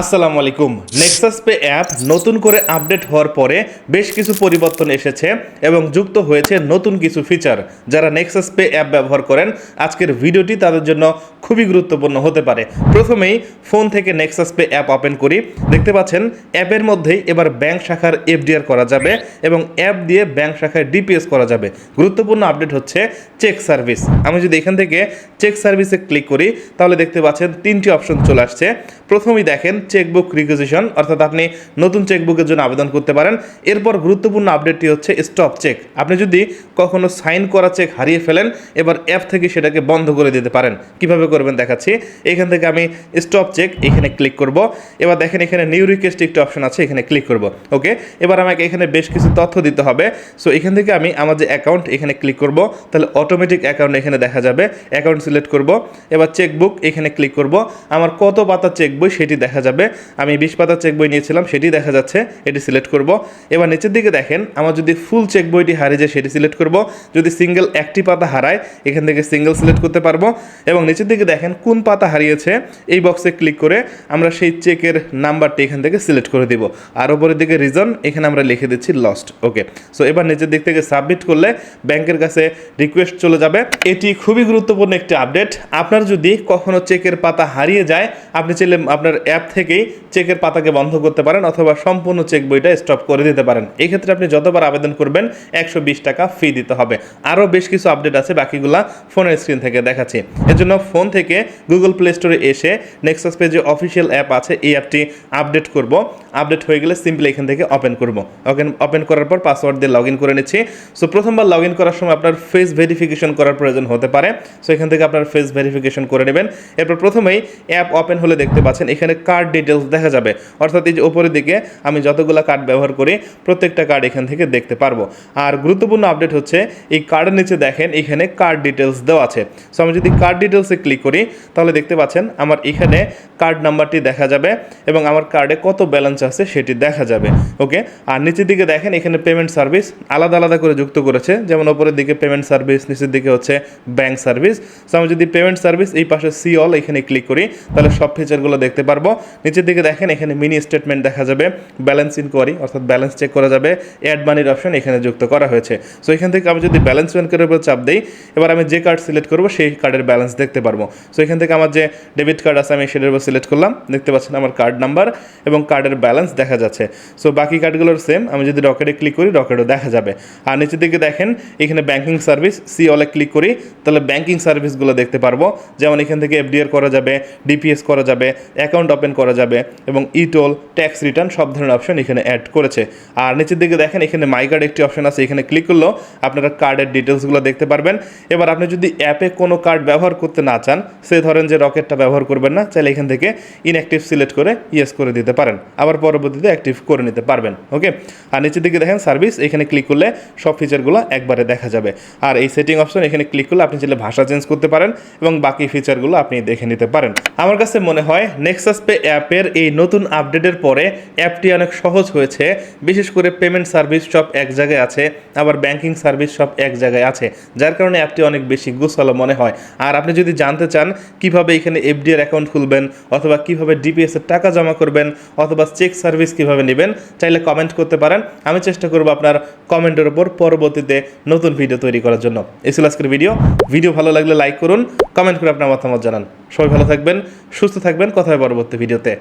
আসসালামু আলাইকুম। Nexus pay app নতুন করে আপডেট হওয়ার পরে বেশ কিছু পরিবর্তন এসেছে এবং যুক্ত হয়েছে নতুন কিছু ফিচার যারা নেক্সাস পে অ্যাপ ব্যবহার করেন। আজকের ভিডিওটি তাদের জন্য খুবই গুরুত্বপূর্ণ হতে পারে। প্রথমেই ফোন থেকে নেক্সাস পে অ্যাপ ওপেন করি। দেখতে পাচ্ছেন অ্যাপের মধ্যেই এবার ব্যাংক শাখার এফডিআর করা যাবে এবং অ্যাপ দিয়ে ব্যাংক শাখায় ডিপিএস করা যাবে। গুরুত্বপূর্ণ আপডেট হচ্ছে চেক সার্ভিস আমি যদি এখান থেকে চেক সার্ভিসে ক্লিক করি, তাহলে দেখতে পাচ্ছেন তিনটি অপশন চলে আসছে। প্রথমেই দেখেন চেকবুক রিকুইজিশন অর্থাৎ আপনি নতুন চেকবুকের জন্য আবেদন করতে পারেন। এরপর গুরুত্বপূর্ণ আপডেটটি হচ্ছে স্টপ চেক আপনি যদি কখনো সাইন করা চেক হারিয়ে ফেলেন, এবার অ্যাপ থেকে সেটাকে বন্ধ করে দিতে পারেন। কীভাবে করবেন দেখাচ্ছি। এখান থেকে আমি স্টপ চেক এখানে ক্লিক করব। এবার দেখেন এখানে নিউ রিকোয়েস্ট একটি অপশন আছে, এখানে ক্লিক করব। ওকে? এবার আমাকে এখানে বেশ কিছু তথ্য দিতে হবে। সো এখান থেকে আমি আমার যে অ্যাকাউন্ট এখানে ক্লিক করব। তাহলে অটোমেটিক অ্যাকাউন্ট এখানে দেখা যাবে। অ্যাকাউন্ট সিলেক্ট করব। এবার চেকবুক এখানে ক্লিক করব। আমার কত পাতা চেক বই সেটি দেখা যাবে। আমি বিশ পাতা চেক বই নিয়েছিলাম, সেটি দেখা যাচ্ছে, এটি সিলেক্ট করব। এবার নিচের দিকে দেখেন, আমার যদি ফুল চেক বইটি হারিয়ে যায়, সেটি সিলেক্ট করব। যদি সিঙ্গেল একটি পাতা হারায়, এখান থেকে সিঙ্গেল সিলেক্ট করতে পারব। এবং নিচের দিকে দেখেন, কোন পাতা হারিয়েছে, এই বক্সে ক্লিক করে আমরা সেই চেকের নাম্বারটি এখান থেকে সিলেক্ট করে দিব। আর ওপরের দিকে রিজন এখানে আমরা লিখে দিচ্ছি লস্ট ওকে সো এবার নিচের দিক থেকে সাবমিট করলে ব্যাংকের কাছে রিকোয়েস্ট চলে যাবে। এটি খুবই গুরুত্বপূর্ণ একটি আপডেট আপনার যদি কখনো চেকের পাতা হারিয়ে যায়, আপনি চাইলে আপনার অ্যাপ থেকেই চেকের পাতাকে বন্ধ করতে পারেন অথবা সম্পূর্ণ চেক বইটা স্টপ করে দিতে পারেন। এই ক্ষেত্রে আপনি যতবার আবেদন করবেন, একশো বিশ টাকা ফি দিতে হবে। আরও বেশ কিছু আপডেট আছে, বাকিগুলা ফোনের স্ক্রিন থেকে দেখাচ্ছি। এর জন্য ফোন থেকে গুগল প্লে স্টোরে এসে নেক্সাস পেজে অফিসিয়াল অ্যাপ আছে, এই অ্যাপটি আপডেট করব। আপডেট হয়ে গেলে সিম্পলি এখান থেকে ওপেন করব। ওপেন ওপেন করার পর পাসওয়ার্ড দিয়ে লগ ইন করে নিচ্ছি। সো প্রথমবার লগ ইন করার সময় আপনার ফেস ভেরিফিকেশন করার প্রয়োজন হতে পারে। সো এখান থেকে আপনার ফেস ভেরিফিকেশন করে নেবেন। এরপর প্রথমেই অ্যাপ ওপেন হলে দেখতে পাচ্ছেন এখানে কার্ড ডিটেলস দেখা যাবে। অর্থাৎ এই যে ওপরের দিকে আমি যতগুলো কার্ড ব্যবহার করি, প্রত্যেকটা কার্ড এখান থেকে দেখতে পারব। আর গুরুত্বপূর্ণ আপডেট হচ্ছে, এই কার্ডের নিচে দেখেন, এখানে কার্ড ডিটেলস দেওয়া আছে। সো আমি যদি কার্ড ডিটেলসে ক্লিক করি, তাহলে দেখতে পাচ্ছেন, আমার এখানে কার্ড নাম্বারটি দেখা যাবে এবং আমার কার্ডে কত ব্যালেন্স আছে সেটি দেখা যাবে। ওকে আর নিচের দিকে দেখেন, এখানে পেমেন্ট সার্ভিস আলাদা আলাদা করে যুক্ত করেছে। যেমন ওপরের দিকে পেমেন্ট সার্ভিস নিচের দিকে হচ্ছে ব্যাংক সার্ভিস সো আমি যদি পেমেন্ট সার্ভিস এই পাশে সি অল এখানে ক্লিক করি, তাহলে সব ফিচারগুলো দেখতে পারব। নিচের দিকে দেখেন, এখানে মিনি স্টেটমেন্ট দেখা যাবে। ব্যালেন্স ইনকোয়ারি অর্থাৎ ব্যালেন্স চেক করা যাবে। অ্যাড মানির অপশন এখানে যুক্ত করা হয়েছে। সো এখান থেকে আমি যদি ব্যালেন্স ইনকোয়ারির উপর চাপ দিই, এবার আমি যে কার্ড সিলেক্ট করব, সেই কার্ডের ব্যালেন্স দেখতে পারব। সো এখান থেকে আমার যে ডেবিট কার্ড আছে, আমি সেটার উপর সিলেক্ট করলাম। দেখতে পাচ্ছেন আমার কার্ড নাম্বার এবং কার্ডের ব্যালেন্স দেখা যাচ্ছে। সো বাকি কার্ডগুলোর সেম আমি যদি রকেটে ক্লিক করি রকেটও দেখা যাবে। আর নিচের দিকে দেখেন, এখানে ব্যাংকিং সার্ভিস সি অলে ক্লিক করি, তাহলে ব্যাংকিং সার্ভিসগুলো দেখতে পারব। যেমন এখান থেকে এফডিআর করা যাবে ডিপিএস করা যাবে। অ্যাকাউন্ট ওপেন করা যাবে এবং ইটোল, ট্যাক্স রিটার্ন সব ধরনের অপশন এখানে অ্যাড করেছে। আর নিচের দিকে দেখেন, এখানে মাই কার্ড একটি অপশন আছে, এখানে ক্লিক করলেও আপনারা কার্ডের ডিটেলসগুলো দেখতে পারবেন। এবার আপনি যদি অ্যাপে কোনো কার্ড ব্যবহার করতে না চান, সে ধরেন যে রকেটটা ব্যবহার করবেন না চাইলে এখান থেকে ইনঅ্যাক্টিভ সিলেক্ট করে ইয়েস করে দিতে পারেন। আবার পরবর্তীতে অ্যাক্টিভ করে নিতে পারবেন ওকে আর নিচের দিকে দেখেন সার্ভিস এখানে ক্লিক করলে সব ফিচারগুলো একবারে দেখা যাবে। আর এই সেটিং অপশন এখানে ক্লিক করলে আপনি চাইলে ভাষা চেঞ্জ করতে পারেন এবং বাকি ফিচারগুলো আপনি দেখে নিতে পারেন। আমার কাছে মনে হয় নেক্সাস পে অ্যাপের এই নতুন আপডেটের পরে অ্যাপটি অনেক সহজ হয়েছে। বিশেষ করে পেমেন্ট সার্ভিস সব এক জায়গায় আছে, আবার ব্যাংকিং সার্ভিস সব এক জায়গায় আছে, যার কারণে অ্যাপটি অনেক বেশি গুছালো মনে হয়। আর আপনি যদি জানতে চান কীভাবে এখানে এফডিআর অ্যাকাউন্ট খুলবেন, অথবা কীভাবে ডিপিএস এর টাকা জমা করবেন, অথবা চেক সার্ভিস কীভাবে নেবেন, চাইলে কমেন্ট করতে পারেন। আমি চেষ্টা করব আপনার কমেন্টের উপর পরবর্তীতে নতুন ভিডিও তৈরি করার জন্য। এই ছিল আজকের ভিডিও ভিডিও ভালো লাগলে লাইক করুন কমেন্ট করে আপনার মতামত জানান। সবাই ভালো থাকবেন, সুস্থ থাকবেন হবে পরবর্তী ভিডিওতে।